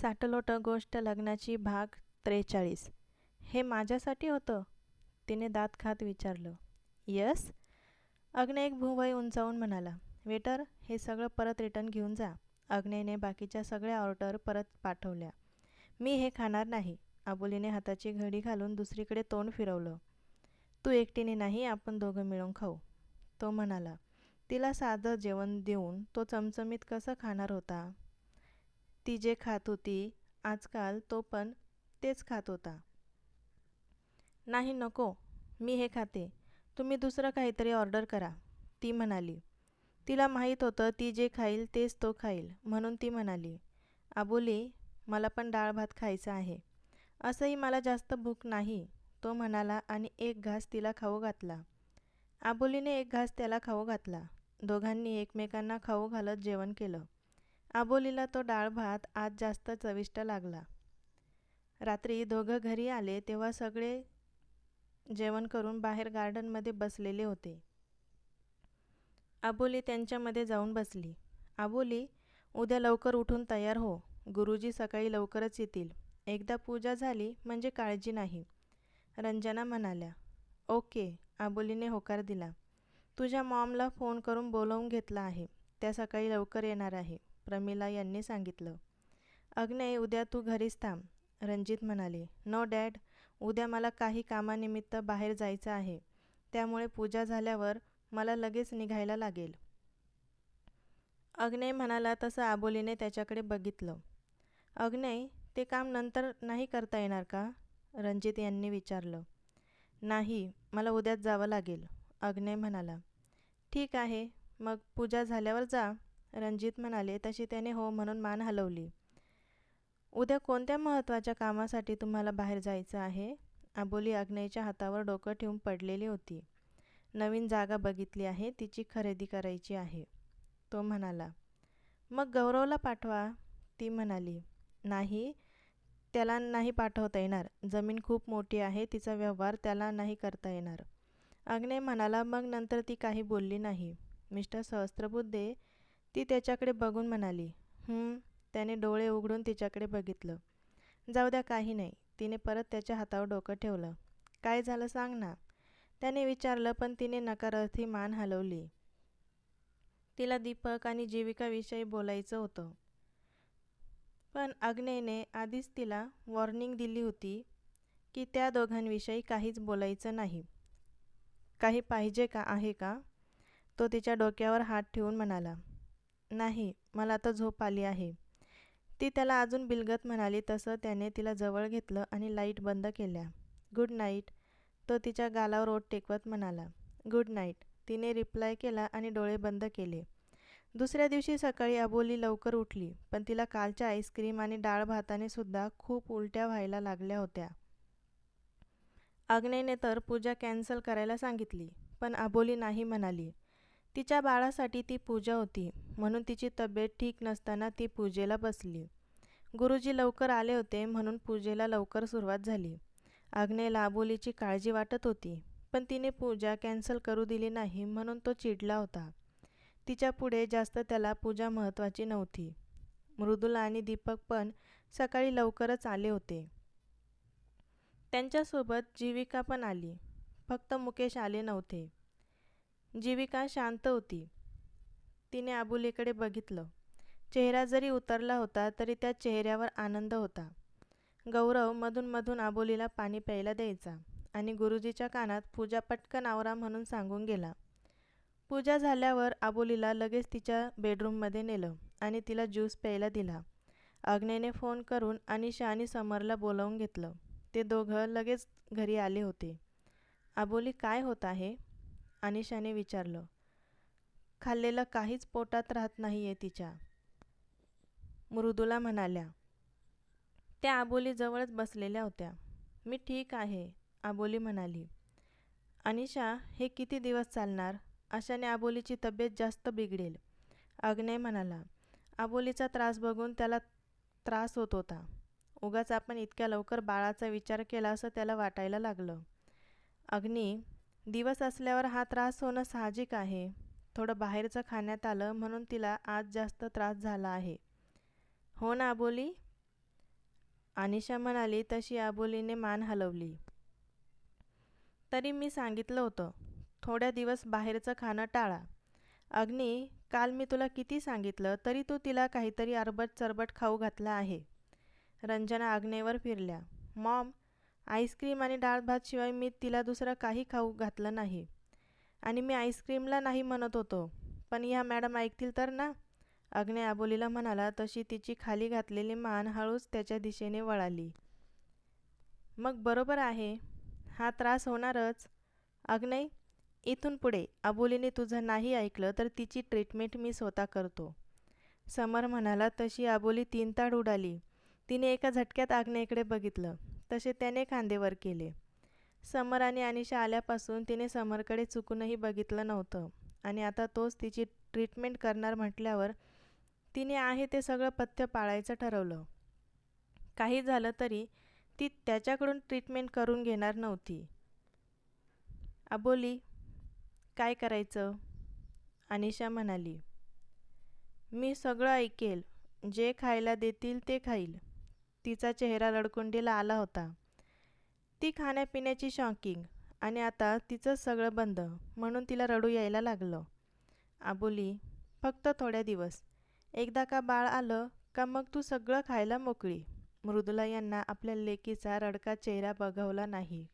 साटलोट गोष्ट लग्नाची भाग त्रेचाळीस. हे माझ्यासाठी होतं? तिने दात खात विचारलं. यस. अग्ने एक भुवई उंचावून म्हणाला वेटर हे सगळं परत रिटर्न घेऊन जा. अग्नेने बाकीच्या सगळ्या ऑर्डर परत पाठवल्या. मी हे खाणार नाही. आबोलीने हाताची घडी घालून दुसरीकडे तोंड फिरवलं. तू एकटीने नाही आपण दोघं मिळून खाऊ. तो म्हणाला तिला साधं जेवण देऊन तो चमचमीत कसं खाणार होता? ती जे खात होती आजकाल तो पण तेच खात होता. नाही नको. मी हे खाते. तुम्ही दुसरं काहीतरी ऑर्डर करा. ती म्हणाली. तिला माहीत होतं ती जे खाईल तेच तो खाईल म्हणून ती म्हणाली. आबोली मला पण डाळ भात खायचा आहे. असंही मला जास्त भूक नाही तो म्हणाला आणि एक घास तिला खाऊ घातला. आबोलीने एक घास त्याला खाऊ घातला. दोघांनी एकमेकांना खाऊ घालत जेवण केलं. आबोलीला तो डाळ भात आज जास्त चविष्ट लागला. रात्री दोघं घरी आले तेव्हा सगळे जेवण करून बाहेर गार्डनमध्ये बसलेले होते. आबोली त्यांच्यामध्ये जाऊन बसली. आबोली उद्या लवकर उठून तयार हो. गुरुजी सकाळी लवकरच येतील. एकदा पूजा झाली म्हणजे काळजी नाही. रंजना म्हणाल्या. ओके आबोलीने होकार दिला. तुझ्या मॉमला फोन करून बोलवून घेतला आहे. त्या सकाळी लवकर येणार आहे. प्रमिला यांनी सांगितलं. अग्नय उद्या तू घरीच थांब रणजित म्हणाले. नो डॅड उद्या मला काही कामानिमित्त बाहेर जायचं आहे. त्यामुळे पूजा झाल्यावर मला लगेच निघायला लागेल. अग्नय म्हणाला तसं आबोलीने त्याच्याकडे बघितलं. अग्नय ते काम नंतर नाही करता येणार का? रणजित यांनी विचारलं. नाही मला उद्याच जावं लागेल. अग्नय म्हणाला. ठीक आहे मग पूजा झाल्यावर जा. रणजित म्हणाले तशी त्याने हो म्हणून मान हलवली. उद्या कोणत्या महत्त्वाच्या कामासाठी तुम्हाला बाहेर जायचं आहे? आबोली अग्नेच्या हातावर डोकं ठेवून पडलेली होती. नवीन जागा बघितली आहे तिची खरेदी करायची आहे. तो म्हणाला. मग गौरवला पाठवा. ती म्हणाली. नाही त्याला नाही पाठवता येणार. जमीन खूप मोठी आहे तिचा व्यवहार त्याला नाही करता येणार. अग्ने म्हणाला मग नंतर ती काही बोलली नाही. मिस्टर सहस्त्रबुद्धे ती त्याच्याकडे बघून म्हणाली त्याने डोळे उघडून तिच्याकडे बघितलं. जाऊ द्या काही नाही. तिने परत त्याच्या हातावर डोकं ठेवलं. काय झालं सांग ना. त्याने विचारलं पण तिने नकारार्थी मान हलवली. तिला दीपक आणि जीविकाविषयी बोलायचं होतं. पण अग्नेने आधीच तिला वॉर्निंग दिली होती की त्या दोघांविषयी काहीच बोलायचं नाही. काही पाहिजे का आहे का? तो तिच्या डोक्यावर हात ठेवून म्हणाला. नाही मला आता झोप आली आहे. ती त्याला अजून बिलगत म्हणाली तसं त्याने तिला जवळ घेतलं आणि लाइट बंद केल्या. Good night. तो तिच्या गालावर ओट टेकवत म्हणाला. Good night. तिने रिप्लाय केला आणि डोळे बंद केले. दुसऱ्या दिवशी सकाळी अबोली लवकर उठली पण तिला कालच्या आईस्क्रीम आणि डाळ भाताने सुद्धा खूप उलट्या व्हायला लागल्या होत्या. आग्नेयने तर पूजा कॅन्सल करायला सांगितली पण अबोली नाही म्हणाली. तिच्या बाळासाठी ती पूजा होती. म्हणून तिची तब्येत ठीक नसताना ती पूजेला बसली. गुरुजी लवकर आले होते म्हणून पूजेला लवकर सुरुवात झाली. आग्नेयला अबोलीची काळजी वाटत होती पण तिने पूजा कॅन्सल करू दिली नाही म्हणून तो चिडला होता. तिच्या पुढे जास्त त्याला पूजा महत्त्वाची नव्हती. मृदुला आणि दीपक पण सकाळी लवकरच आले होते. त्यांच्यासोबत जीविका पण आली. फक्त मुकेश आले नव्हते. जीविका शांत होती. तिने आबुलीकडे बघितलं. चेहरा जरी उतरला होता तरी त्या चेहऱ्यावर आनंद होता. गौरव मधूनमधून आबोलीला पाणी प्यायला द्यायचा आणि गुरुजीच्या कानात पूजा पटकन आवरा म्हणून सांगून गेला. पूजा झाल्यावर आबोलीला लगेच तिच्या बेडरूममध्ये नेलं आणि तिला ज्यूस प्यायला दिला. अग्नेने फोन करून अनिशा आणि समरला बोलावून घेतलं. ते दोघं लगेच घरी आले होते. आबोली काय होत आहे? अनिशाने विचारलं खाल्लेलं काहीच पोटात राहत नाही आहे तिच्या. मृदुला म्हणाल्या त्या आबोलीजवळच बसलेल्या होत्या. मी ठीक आहे आबोली म्हणाली. अनिशा हे किती दिवस चालणार? अशाने आबोलीची तब्येत जास्त बिघडेल. अग्नय म्हणाला आबोलीचा त्रास बघून त्याला त्रास होत होता. उगाच आपण इतक्या लवकर बाळाचा विचार केला असं त्याला वाटायला लागलं. अग्नी दिवस असल्यावर हा त्रास होणं साहजिक आहे. थोडं बाहेरचं खाण्यात आलं म्हणून तिला आज जास्त त्रास झाला आहे. हो ना आबोली? अनिशा म्हणाली तशी आबोलीने मान हलवली. तरी मी सांगितलं होतं थोड्या दिवस बाहेरचं खाणं टाळा. अग्नी काल मी तुला किती सांगितलं तरी तू तिला काहीतरी अरबट चरबट खाऊ घातला आहे. रंजना आग्नेवर फिरल्या. मॉम आईस्क्रीम आणि डाळ भातशिवाय मी तिला दुसरं काही खाऊ घातलं नाही. आणि मी आईस्क्रीमला नाही म्हणत होतो. पण ह्या मॅडम ऐकतील तर ना? अग्ने आबोलीला म्हणाला तशी तिची खाली घातलेली मान हळूच त्याच्या दिशेने वळाली. मग बरोबर आहे. हा त्रास होणारच. अग्नय इथून पुढे. अबोलीने तुझं नाही ऐकलं तर तिची ट्रीटमेंट मी स्वतः करतो. समर म्हणाला तशी आबोली तीन ताड उडाली. तिने एका झटक्यात आग्नेयकडे बघितलं. तसे त्याने खांदेवर केले. समर आणि अनिशा आल्यापासून तिने समरकडे चुकूनही बघितलं नव्हतं आणि आता तोच तिची ट्रीटमेंट करणार म्हटल्यावर तिने आहे ते सगळं पथ्य पाळायचं ठरवलं. काही झालं तरी ती त्याच्याकडून ट्रीटमेंट करून घेणार नव्हती. अबोली काय करायचं? अनिशा म्हणाली. मी सगळं ऐकेल. जे खायला देतील ते खाईल. तिचा चेहरा रडकुंडीला आला होता. ती खाण्यापिण्याची शॉकिंग आणि आता तिचं सगळं बंद म्हणून तिला रडू यायला लागलं. आबोली फक्त थोड्या दिवस. एकदा का बाळ आलं का मग तू सगळं खायला मोकळी? मृदुला यांना आपल्या लेकीचा रडका चेहरा बघवला नाही.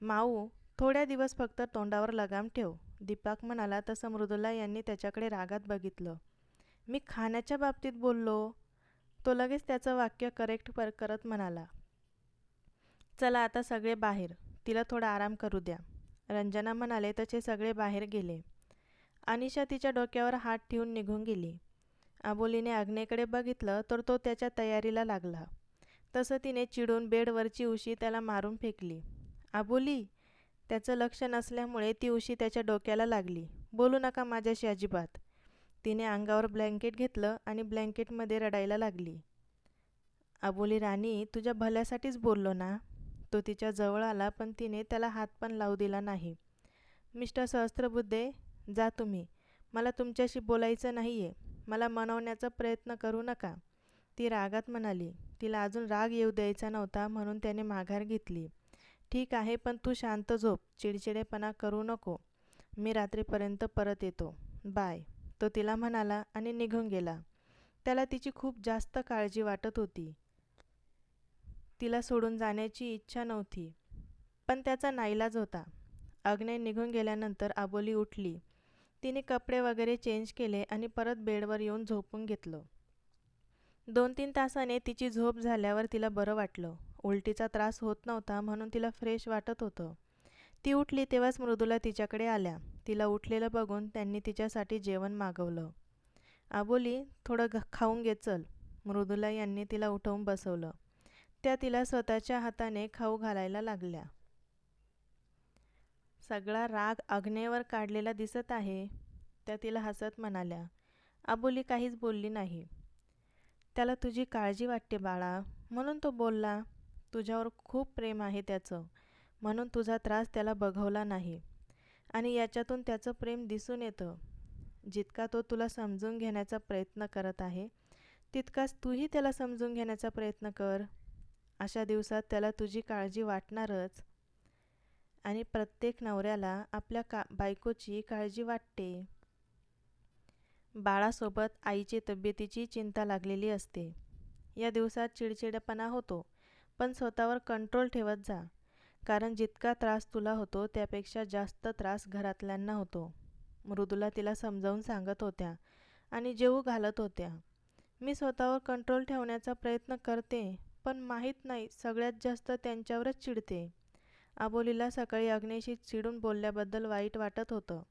माऊ थोड्या दिवस फक्त तोंडावर लगाम ठेव दीपक म्हणाला तसं मृदुला यांनी त्याच्याकडे रागात बघितलं. मी खाण्याच्या बाबतीत बोललो. तो लगेच त्याचं वाक्य करेक्ट पर करत म्हणाला चला आता सगळे बाहेर तिला थोडा आराम करू द्या. रंजना म्हणाले तसे सगळे बाहेर गेले. अनिशा तिच्या डोक्यावर हात ठेवून निघून गेली. आबोलीने आग्नेकडे बघितलं तर तो त्याच्या तयारीला लागला. तसं तिने चिडून बेडवरची उशी त्याला मारून फेकली. आबोली त्याचं लक्ष नसल्यामुळे ती उशी त्याच्या डोक्याला लागली. बोलू नका माझ्याशी अजिबात. तिने अंगावर ब्लँकेट घेतलं आणि ब्लँकेटमध्ये रडायला लागली. अबोली राणी तुझ्या भल्यासाठीच बोललो ना. तो तिच्या जवळ आला पण तिने त्याला हात पण लावू दिला नाही. मिस्टर सहस्त्रबुद्धे जा तुम्ही. मला तुमच्याशी बोलायचं नाही आहे मला मनवण्याचा प्रयत्न करू नका. ती रागात म्हणाली. तिला अजून राग येऊ द्यायचा नव्हता म्हणून त्याने माघार घेतली. ठीक आहे पण तू शांत झोप. चिडचिडेपणा करू नको. मी रात्रीपर्यंत परत येतो. बाय. तो तिला म्हणाला आणि निघून गेला. त्याला तिची खूप जास्त काळजी वाटत होती. तिला सोडून जाण्याची इच्छा नव्हती पण त्याचा नाईलाज होता. अग्नय निघून गेल्यानंतर आबोली उठली. तिने कपडे वगैरे चेंज केले आणि परत बेडवर येऊन झोपून घेतलं. दोन तीन तासाने तिची झोप झाल्यावर तिला बरं वाटलं. उलटीचा त्रास होत नव्हता म्हणून तिला फ्रेश वाटत होतं. ती उठली तेव्हाच मृदुला तिच्याकडे आल्या. तिला उठलेलं बघून त्यांनी तिच्यासाठी जेवण मागवलं. आबोली थोडं घ खाऊन घे चल. मृदुला यांनी तिला उठवून बसवलं. त्या तिला स्वतःच्या हाताने खाऊ घालायला लागल्या. सगळा राग अग्नेवर काढलेला दिसत आहे त्या तिला हसत म्हणाल्या. आबोली काहीच बोलली नाही. त्याला तुझी काळजी वाटते बाळा. म्हणून तो बोलला तुझ्यावर खूप प्रेम आहे त्याचं. म्हणून तुझा त्रास त्याला बघवला नाही. आणि याच्यातून त्याचं प्रेम दिसून येतं. जितका तो तुला समजून घेण्याचा प्रयत्न करत आहे तितकाच तूही त्याला समजून घेण्याचा प्रयत्न कर. अशा दिवसात त्याला तुझी काळजी वाटणारच. आणि प्रत्येक नवऱ्याला आपल्या का बायकोची काळजी वाटते. बाळासोबत आईची तब्येतीची चिंता लागलेली असते. या दिवसात चिडचिडेपणा होतो पण स्वतःवर कंट्रोल ठेवत जा. कारण जितका त्रास तुला होतो त्यापेक्षा जास्त त्रास घरातल्यांना होतो. मृदुला तिला समजावून सांगत होत्या आणि जेवू घालत होत्या. मी स्वतःवर कंट्रोल ठेवण्याचा प्रयत्न करते पण माहीत नाही सगळ्यात जास्त त्यांच्यावरच चिडते. आबोलीला सकाळी अग्नेशी चिडून बोलल्याबद्दल वाईट वाटत होतं.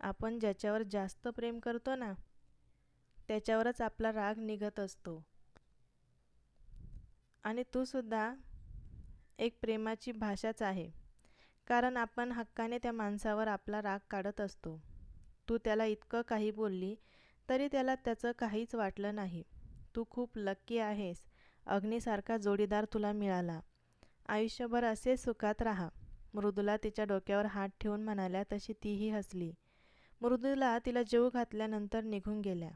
आपण ज्याच्यावर जास्त प्रेम करतो ना त्याच्यावरच आपला राग निघत असतो. आणि तूसुद्धा एक प्रेमाची भाषाच आहे. कारण आपण हक्काने त्या माणसावर आपला राग काढत असतो. तू त्याला इतकं काही बोलली तरी त्याला त्याचं काहीच वाटलं नाही. तू खूप लक्की आहेस. अग्नीसारखा जोडीदार तुला मिळाला. आयुष्यभर असे सुखात राहा. मृदुला तिच्या डोक्यावर हात ठेवून म्हणाल्या तशी तीही हसली. मृदुला तिला जेव घातल्यानंतर निघून गेल्या.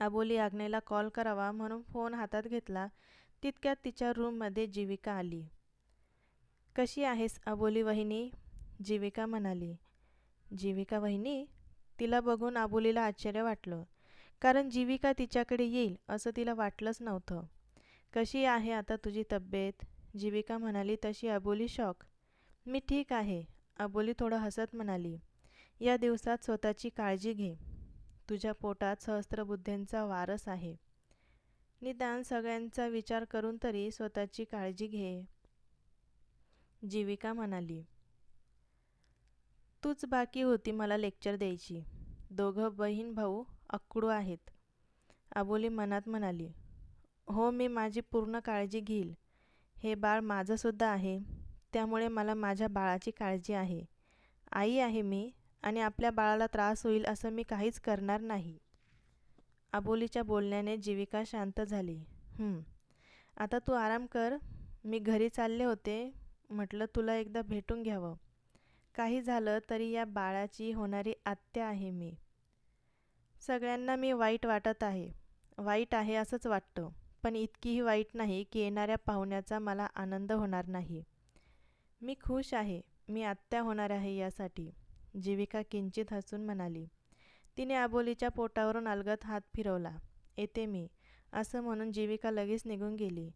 अबोली आग्नेला कॉल करावा म्हणून फोन हातात घेतला. तितक्यात तिच्या रूममध्ये जीविका आली. कशी आहेस अबोली वहिनी? जीविका म्हणाली. जीविका वहिनी तिला बघून आबोलीला आश्चर्य वाटलं. कारण जीविका तिच्याकडे येईल असं तिला वाटलंच नव्हतं. कशी आहे आता तुझी तब्येत? जीविका म्हणाली. तशी अबोली शॉक. मी ठीक आहे अबोली थोडं हसत म्हणाली. या दिवसात स्वतःची काळजी घे. तुझ्या पोटात सहस्त्रबुद्धींचा वारस आहे. निदान सगळ्यांचा विचार करून तरी स्वतःची काळजी घे. जीविका म्हणाली तूच बाकी होती मला लेक्चर द्यायची. दोघं बहीण भाऊ अक्कडू आहेत. आबोली मनात म्हणाली हो मी माझी पूर्ण काळजी घेईल. हे बाळ माझंसुद्धा आहे. त्यामुळे मला माझ्या बाळाची काळजी आहे. आई आहे मी आणि आपल्या बाळाला त्रास होईल असं मी काहीच करणार नाही. आबोलीच्या बोलण्याने जीविका शांत झाली. आता तू आराम कर. मी घरी चालले होते. म्हटलं तुला एकदा भेटून घ्यावं. काही झालं तरी या बाळाची होणारी आत्या आहे मी. सगळ्यांना मी वाईट वाटत आहे. वाईट आहे असंच वाटतं. पण इतकीही वाईट नाही की येणाऱ्या पाहुण्याचा मला आनंद होणार नाही. मी खुश आहे. मी आत्या होणार आहे यासाठी जीविका किंचित हसून म्हणाली. तिने आबोलीच्या पोटावरून अलगत हात फिरवला. येते मी असं म्हणून जीविका लगेच निघून गेली.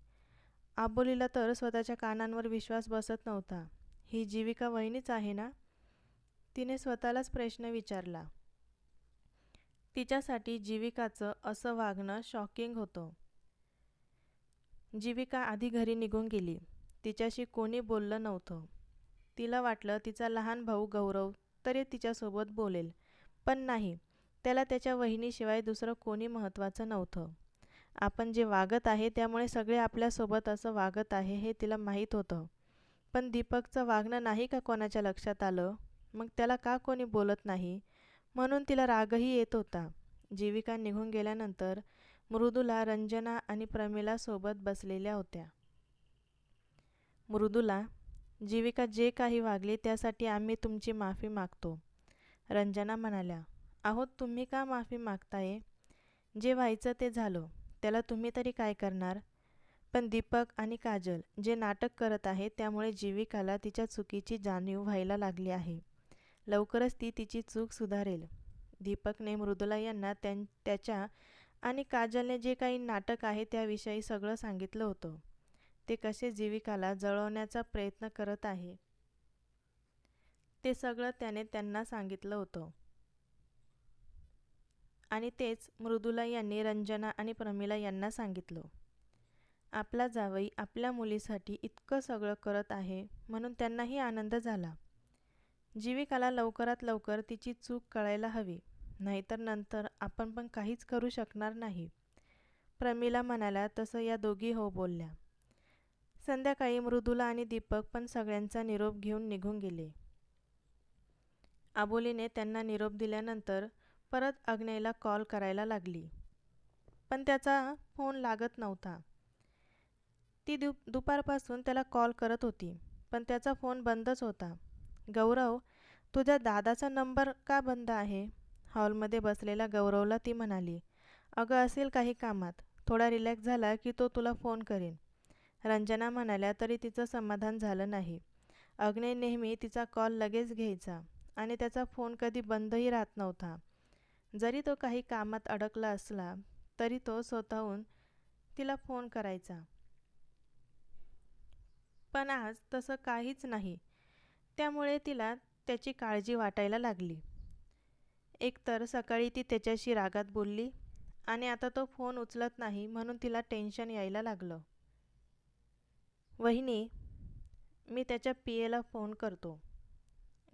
आबोलीला तर स्वतःच्या कानांवर विश्वास बसत नव्हता. ही जीविका वहिनीच आहे ना? तिने स्वतःलाच प्रश्न विचारला. तिच्यासाठी जीविकाचं असं वागणं शॉकिंग होतं. जीविका आधी घरी निघून गेली. तिच्याशी कोणी बोललं नव्हतं. तिला वाटलं तिचा लहान भाऊ गौरव तरी तिच्यासोबत बोलेल. पण नाही. त्याला त्याच्या वहिनीशिवाय दुसरं कोणी महत्त्वाचं नव्हतं. आपण जे वागत आहे त्यामुळे सगळे आपल्यासोबत असं वागत आहे हे तिला माहीत होतं. पण दीपकचं वागणं नाही का कोणाच्या लक्षात आलं? मग त्याला का कोणी बोलत नाही? म्हणून तिला रागही येत होता. जीविका निघून गेल्यानंतर मृदुला रंजना आणि प्रमिला सोबत बसलेल्या होत्या. मृदुला जीविका जे काही वागली त्यासाठी आम्ही तुमची माफी मागतो. रंजना म्हणाल्या आहोत तुम्ही का माफी मागताय? जे व्हायचं ते झालं. त्याला तुम्ही तरी काय करणार? पण दीपक आणि काजल जे नाटक करत आहे त्यामुळे जीविकाला तिच्या चुकीची जाणीव व्हायला लागली आहे. लवकरच ती तिची चूक सुधारेल. दीपकने मृदुला यांना त्यां त्याच्या आणि काजलने जे काही नाटक आहे त्याविषयी सगळं सांगितलं होतं. ते कसे जीविकाला जळवण्याचा प्रयत्न करत आहे? ते सगळं त्याने त्यांना सांगितलं होतं. आणि तेच मृदुला यांनी रंजना आणि प्रमिला यांना सांगितलं. आपला जावई आपल्या मुलीसाठी इतकं सगळं करत आहे म्हणून त्यांनाही आनंद झाला. जीविकाला लवकरात लवकर तिची चूक कळायला हवी नाहीतर नंतर आपण पण काहीच करू शकणार नाही. प्रमिला म्हणाला तसं या दोघी हो बोलल्या. संध्याकाळी मृदुला आणि दीपक पण सगळ्यांचा निरोप घेऊन निघून गेले. आबोलीने त्यांना निरोप दिल्यानंतर परत अग्नेला कॉल करायला लागली. पण त्याचा फोन लागत नव्हता. ती दु दुपारपासून त्याला कॉल करत होती पण त्याचा फोन बंदच होता. गौरव तुझ्या दादाचा नंबर का बंद आहे? हॉलमध्ये बसलेला गौरवला ती म्हणाली अगं असेल काही कामात. थोडा रिलॅक्स झाला की तो तुला फोन करेन. रंजना म्हणाल्या तरी तिचं समाधान झालं नाही. अग्ने नेहमी तिचा कॉल लगेच घ्यायचा आणि त्याचा फोन कधी बंदही राहत नव्हता. जरी तो काही कामात अडकला असला तरी तो स्वतःहून तिला फोन करायचा. पण आज तसं काहीच नाही. त्यामुळे तिला त्याची काळजी वाटायला लागली. एकतर सकाळी ती त्याच्याशी रागात बोलली आणि आता तो फोन उचलत नाही म्हणून तिला टेन्शन यायला लागलं. वहिनी मी त्याच्या पी एला फोन करतो.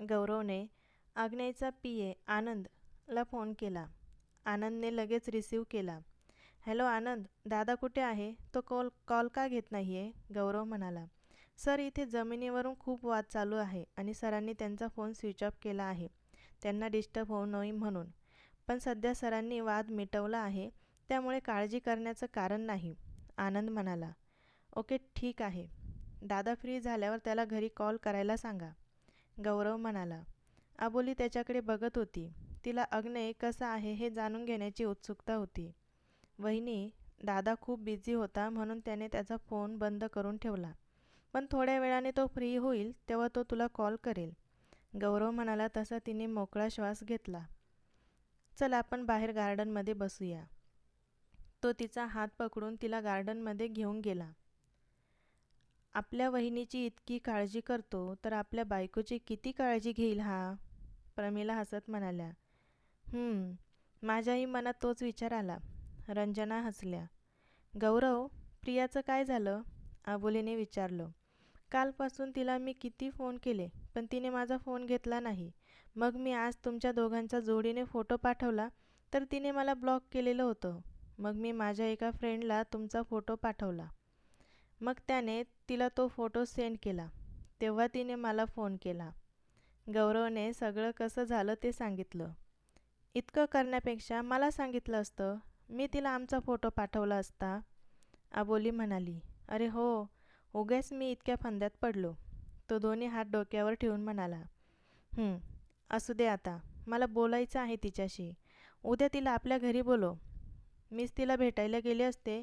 गौरवने आग्नेयचा पी ए ला फोन केला. आनंदने लगेच रिसीव केला. हॅलो आनंद दादा कुठे आहे? तो कॉल कॉल का घेत नाही आहे गौरव म्हणाला. सर इथे जमिनीवरून खूप वाद चालू आहे आणि सरांनी त्यांचा फोन स्विच ऑफ केला आहे. त्यांना डिस्टर्ब होऊ नये म्हणून. पण सध्या सरांनी वाद मिटवला आहे त्यामुळे काळजी करण्याचं कारण नाही. आनंद म्हणाला. ओके ठीक आहे. दादा फ्री झाल्यावर त्याला घरी कॉल करायला सांगा. गौरव म्हणाला. आबोली त्याच्याकडे बघत होती. तिला अग्नय कसा आहे हे जाणून घेण्याची उत्सुकता होती. वहिनी दादा खूप बिझी होता म्हणून त्याने त्याचा फोन बंद करून ठेवला. पण थोड्या वेळाने तो फ्री होईल तेव्हा तो तुला कॉल करेल. गौरव म्हणाला तसा तिने मोकळा श्वास घेतला. चल आपण बाहेर गार्डनमध्ये बसूया. तो तिचा हात पकडून तिला गार्डनमध्ये घेऊन गेला. आपल्या वहिनीची इतकी काळजी करतो तर आपल्या बायकोची किती काळजी घेईल हा? प्रमिला हसत म्हणाल्या. माझ्याही मनात तोच विचार आला. रंजना हसल्या. गौरव प्रियाचं काय झालं? आबोलीने विचारलं. कालपासून तिला मी किती फोन केले पण तिने माझा फोन घेतला नाही. मग मी आज तुमच्या दोघांच्या जोडीने फोटो पाठवला तर तिने मला ब्लॉक केलेलं होतं. मग मी माझ्या एका फ्रेंडला तुमचा फोटो पाठवला. मग त्याने तिला तो फोटो सेंड केला. तेव्हा तिने मला फोन केला. गौरवने सगळं कसं झालं ते सांगितलं. इतकं करण्यापेक्षा मला सांगितलं असतं. मी तिला आमचा फोटो पाठवला असता. आबोली म्हणाली अरे हो उगेच मी इतक्या फंद्यात पडलो. तो दोन्ही हात डोक्यावर ठेवून म्हणाला असू दे आता. मला बोलायचं आहे तिच्याशी. उद्या तिला आपल्या घरी बोलो मीच तिला भेटायला गेले असते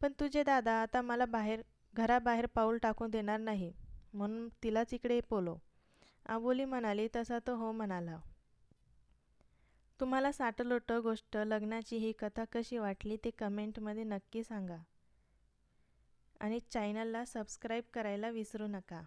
पण तुझे दादा आता मला बाहेर घराबाहेर पाऊल टाकून देणार नाही. म्हणून तिलाच इकडे बोलो आबोली म्हणाली तसा तो हो म्हणाला. तुम्हाला साटलोट गोष्ट लग्नाची ही कथा कशी वाटली ते कमेंटमध्ये नक्की सांगा. आणि चॅनलला सबस्क्राईब करायला विसरू नका.